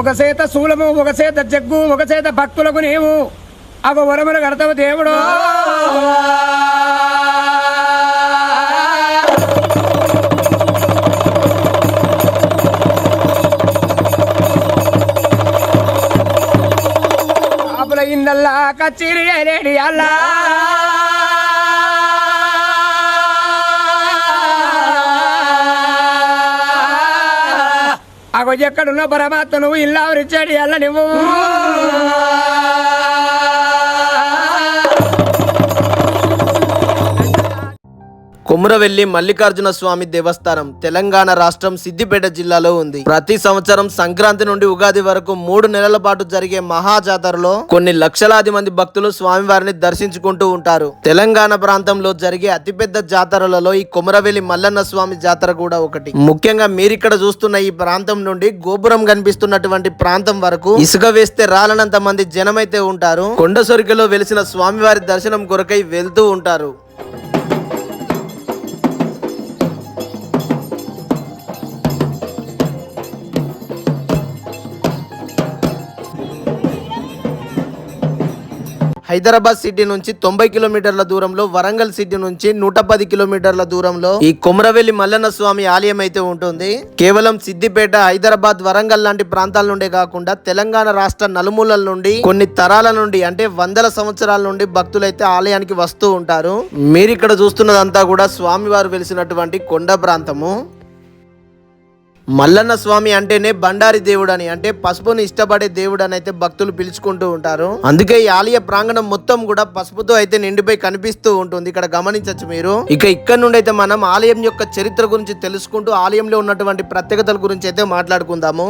ఒక చేత శూలము ఒక చేత జగ్గు ఒక చేత భక్తులకు నీవు అగ వరములు కడతావు దేవుడు. అప్పుల ఇందల్లా కచ్చిరి అల్లా. అగో ఎక్కడున్న పరమాత్మ నువ్వు ఇల్లా రిచాడి ఎల్ల నువ్వు కుమ్రవెల్లి మల్లికార్జున స్వామి దేవస్థానం తెలంగాణ రాష్ట్రం సిద్దిపేట జిల్లాలో ఉంది. ప్రతి సంవత్సరం సంక్రాంతి నుండి ఉగాది వరకు మూడు నెలల పాటు జరిగే మహా జాతరలో కొన్ని లక్షలాది మంది భక్తులు స్వామివారిని దర్శించుకుంటూ ఉంటారు. తెలంగాణ ప్రాంతంలో జరిగే అతిపెద్ద జాతరలలో ఈ కుమరవెల్లి మల్లన్న స్వామి జాతర కూడా ఒకటి. ముఖ్యంగా మీరిక్కడ చూస్తున్న ఈ ప్రాంతం నుండి గోపురం కనిపిస్తున్నటువంటి ప్రాంతం వరకు ఇసుక వేస్తే రాలనంత మంది జనమైతే ఉంటారు. కొండ సొరికలో వెలిసిన స్వామివారి దర్శనం కొరకై వెళ్తూ ఉంటారు. హైదరాబాద్ సిటీ నుంచి తొంభై కిలోమీటర్ల దూరంలో వరంగల్ సిటీ నుంచి నూట పది కిలోమీటర్ల దూరంలో ఈ కొమరవెల్లి మల్లన్న స్వామి ఆలయం అయితే ఉంటుంది. కేవలం సిద్దిపేట హైదరాబాద్ వరంగల్ లాంటి ప్రాంతాల నుండే కాకుండా తెలంగాణ రాష్ట్ర నలుమూలల నుండి కొన్ని తరాల నుండి అంటే వందల సంవత్సరాల నుండి భక్తులైతే ఆలయానికి వస్తూ ఉంటారు. మీరు ఇక్కడ చూస్తున్నదంతా కూడా స్వామివారు వెలిసినటువంటి కొండ ప్రాంతము. మల్లన్న స్వామి అంటేనే బండారి దేవుడు అని అంటే పసుపును ఇష్టపడే దేవుడు అని అయితే భక్తులు పిలుచుకుంటూ ఉంటారు. అందుకే ఈ ఆలయ ప్రాంగణం మొత్తం కూడా పసుపుతో అయితే నిండిపోయి కనిపిస్తూ ఉంటుంది. ఇక్కడ గమనించవచ్చు మీరు. ఇక ఇక్కడ నుండి అయితే మనం ఆలయం యొక్క చరిత్ర గురించి తెలుసుకుంటూ ఆలయంలో ఉన్నటువంటి ప్రత్యేకతల గురించి అయితే మాట్లాడుకుందాము.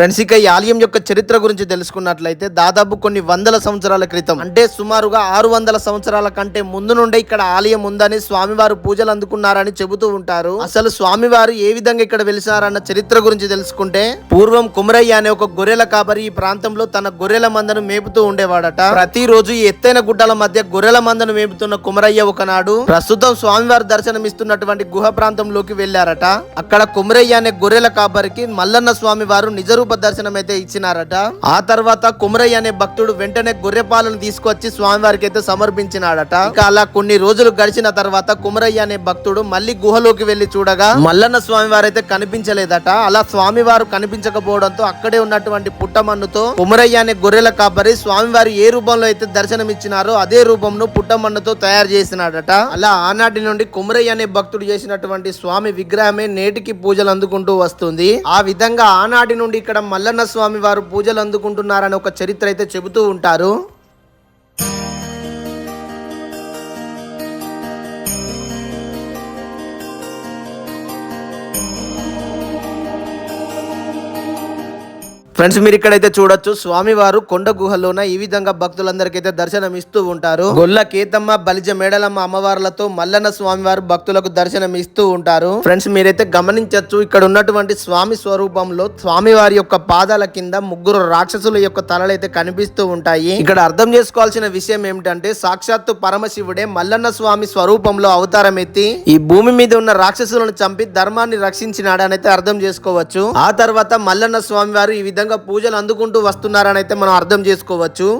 ఫ్రెండ్స్ ఇక ఈ ఆలయం యొక్క చరిత్ర గురించి తెలుసుకున్నట్లయితే దాదాపు కొన్ని వందల సంవత్సరాల క్రితం అంటే సుమారుగా ఆరు వందల సంవత్సరాల కంటే ముందు నుండే ఇక్కడ ఆలయం ఉందని స్వామివారు పూజలు అందుకున్నారని చెబుతూ ఉంటారు. అసలు స్వామివారు ఏ విధంగా ఇక్కడ వెలిసారన్న చరిత్ర గురించి తెలుసుకుంటే పూర్వం కుమరయ్య అనే ఒక గొర్రెల కాపరి ఈ ప్రాంతంలో తన గొర్రెల మందను మేపుతూ ఉండేవాడట. ప్రతిరోజు ఈ ఎత్తైన గుడ్డల మధ్య గొర్రెల మందను మేపుతున్న కుమరయ్య ఒకనాడు ప్రస్తుతం స్వామివారు దర్శనమిస్తున్నటువంటి గుహ ప్రాంతంలోకి వెళ్ళారట అక్కడ కుమరయ్య అనే గొర్రెల కాపరికి మల్లన్న స్వామివారు వారు స్వరూప దర్శనం అయితే ఇచ్చినారట. ఆ తర్వాత కుమరయ్య అనే భక్తుడు వెంటనే గొర్రె పాలను తీసుకొచ్చి స్వామివారికి అయితే సమర్పించినాడట. ఇక అలా కొన్ని రోజులు గడిచిన తర్వాత కుమరయ్య అనే భక్తుడు మళ్ళీ గుహలోకి వెళ్ళి చూడగా మల్లన్న స్వామివారు అయితే కనిపించలేదట. అలా స్వామివారు కనిపించకపోవడంతో అక్కడే ఉన్నటువంటి పుట్టమన్నుతో కుమరయ్య అనే గొర్రెల కాపరి స్వామివారు ఏ రూపంలో అయితే దర్శనం ఇచ్చినారో అదే రూపంను పుట్టమన్నుతో తయారు చేసినాడట. అలా ఆనాటి నుండి కుమరయ్య అనే భక్తుడు చేసినటువంటి స్వామి విగ్రహమే నేటికి పూజలు అందుకుంటూ వస్తుంది. ఆ విధంగా ఆనాటి నుండి ఇక్కడ మల్లన్న స్వామి వారు పూజలు అందుకుంటున్నారని ఒక చరిత్ర అయితే చెబుతూ ఉంటారు. ఫ్రెండ్స్ మీరు ఇక్కడైతే చూడొచ్చు స్వామివారు కొండ గుహలోన ఈ విధంగా భక్తులందరికైతే దర్శనం ఇస్తూ ఉంటారు. గొల్ల కేతమ్మ బలిజ మేడలమ్మ అమ్మవార్లతో మల్లన్న స్వామివారు భక్తులకు దర్శనం ఇస్తూ ఉంటారు. ఫ్రెండ్స్ మీరైతే గమనించవచ్చు ఇక్కడ ఉన్నటువంటి స్వామి స్వరూపంలో స్వామివారి యొక్క పాదాల కింద ముగ్గురు రాక్షసుల యొక్క తలలైతే కనిపిస్తూ ఉంటాయి. ఇక్కడ అర్థం చేసుకోవాల్సిన విషయం ఏమిటంటే సాక్షాత్తు పరమశివుడే మల్లన్న స్వామి స్వరూపంలో అవతారం ఎత్తి ఈ భూమి మీద ఉన్న రాక్షసులను చంపి ధర్మాన్ని రక్షించినాడనైతే అర్థం చేసుకోవచ్చు. ఆ తర్వాత మల్లన్న స్వామి వారు ఈ విధంగా పూజలు అందుకుంటూ వస్తున్నారని అయితే మనం అర్థం చేసుకోవచ్చు.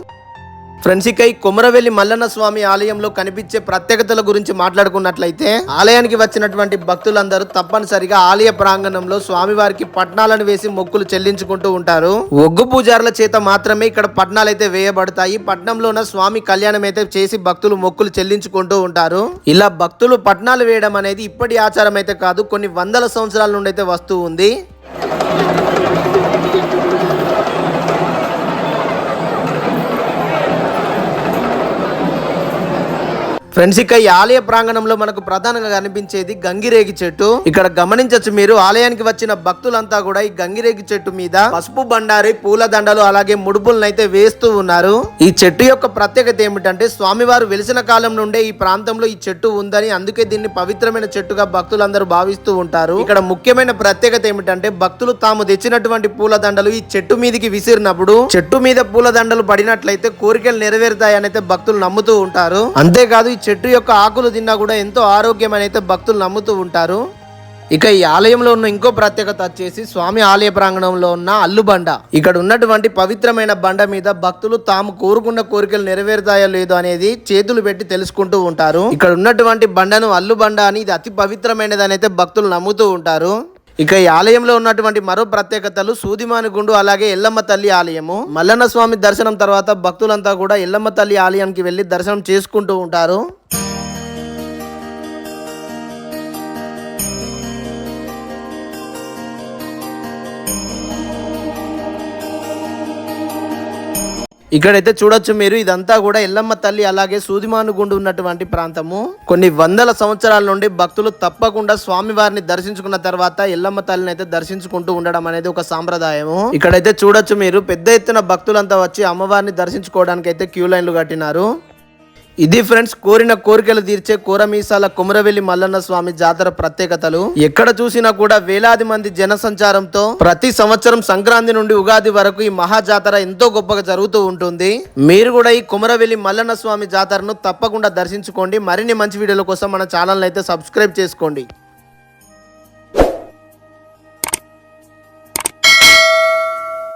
ఫ్రెండ్స్ ఇక ఈ కొమరవెల్లి మల్లన్న స్వామి ఆలయంలో కనిపించే ప్రత్యేకతల గురించి మాట్లాడుకున్నట్లయితే ఆలయానికి వచ్చినటువంటి భక్తులందరూ తప్పనిసరిగా ఆలయ ప్రాంగణంలో స్వామివారికి పట్నాలను వేసి మొక్కులు చెల్లించుకుంటూ ఉంటారు. ఒగ్గు పూజారుల చేత మాత్రమే ఇక్కడ పట్నాలు అయితే వేయబడతాయి. పట్నంలోన స్వామి కళ్యాణం అయితే చేసి భక్తులు మొక్కులు చెల్లించుకుంటూ ఉంటారు. ఇలా భక్తులు పట్నాలు వేయడం అనేది ఇప్పటి ఆచారం అయితే కాదు కొన్ని వందల సంవత్సరాల నుండి అయితే వస్తూ ఉంది. ఫ్రెండ్స్ ఇక ఈ ఆలయ ప్రాంగణంలో మనకు ప్రధానంగా కనిపించేది గంగిరేగి చెట్టు. ఇక్కడ గమనించవచ్చు మీరు ఆలయానికి వచ్చిన భక్తులంతా కూడా ఈ గంగిరేగి చెట్టు మీద పసుపు బండారి పూల దండలు అలాగే ముడుపులను అయితే వేస్తూ ఉన్నారు. ఈ చెట్టు యొక్క ప్రత్యేకత ఏమిటంటే స్వామివారు వెలిసిన కాలం నుండే ఈ ప్రాంతంలో ఈ చెట్టు ఉందని అందుకే దీన్ని పవిత్రమైన చెట్టుగా భక్తులందరూ భావిస్తూ ఉంటారు. ఇక్కడ ముఖ్యమైన ప్రత్యేకత ఏమిటంటే భక్తులు తాము తెచ్చినటువంటి పూల దండలు ఈ చెట్టు మీదకి విసిరినప్పుడు చెట్టు మీద పూల దండలు పడినట్లయితే కోరికలు నెరవేరుతాయని అయితే భక్తులు నమ్ముతూ ఉంటారు. అంతేకాదు ఈ చెట్టు యొక్క ఆకులు తిన్నా కూడా ఎంతో ఆరోగ్యం అని అయితే భక్తులు నమ్ముతూ ఉంటారు. ఇక ఈ ఆలయంలో ఉన్న ఇంకో ప్రత్యేకత వచ్చేసి స్వామి ఆలయ ప్రాంగణంలో ఉన్న అల్లుబండ ఇక్కడ ఉన్నటువంటి పవిత్రమైన బండ మీద భక్తులు తాము కోరుకున్న కోరికలు నెరవేరుతాయో లేదో అనేది చేతులు పెట్టి తెలుసుకుంటూ ఉంటారు. ఇక్కడ ఉన్నటువంటి బండను అల్లుబండ అని ఇది అతి పవిత్రమైనది అయితే భక్తులు నమ్ముతూ ఉంటారు. ఇక ఈ ఆలయంలో ఉన్నటువంటి మరో ప్రత్యేకతలు సూదిమాని గుండు అలాగే ఎల్లమ్మ తల్లి ఆలయము. మల్లన్న స్వామి దర్శనం తర్వాత భక్తులంతా కూడా ఎల్లమ్మ తల్లి ఆలయానికి వెళ్ళి దర్శనం చేసుకుంటూ ఉంటారు. ఇక్కడైతే చూడొచ్చు మీరు ఇదంతా కూడా ఎల్లమ్మ తల్లి అలాగే సూదిమాను గుండు ఉన్నటువంటి ప్రాంతము. కొన్ని వందల సంవత్సరాల నుండి భక్తులు తప్పకుండా స్వామి వారిని దర్శించుకున్న తర్వాత ఎల్లమ్మ తల్లిని అయితే దర్శించుకుంటూ ఉండడం అనేది ఒక సాంప్రదాయము. ఇక్కడైతే చూడొచ్చు మీరు పెద్ద ఎత్తున భక్తులంతా వచ్చి అమ్మవారిని దర్శించుకోవడానికి అయితే క్యూ లైన్లు కట్టినారు. ఇది ఫ్రెండ్స్ కోరిన కోరికలు తీర్చే కోరమీసాల కుమరవెల్లి మల్లన్న స్వామి జాతర ప్రత్యేకతలు. ఎక్కడ చూసినా కూడా వేలాది మంది జనసంచారంతో ప్రతి సంవత్సరం సంక్రాంతి నుండి ఉగాది వరకు ఈ మహా జాతర ఎంతో గొప్పగా జరుగుతూ ఉంటుంది. మీరు కూడా ఈ కుమరవెల్లి మల్లన్న స్వామి జాతరను తప్పకుండా దర్శించుకోండి. మరిన్ని మంచి వీడియోల కోసం మన ఛానల్ అయితే సబ్స్క్రైబ్ చేసుకోండి.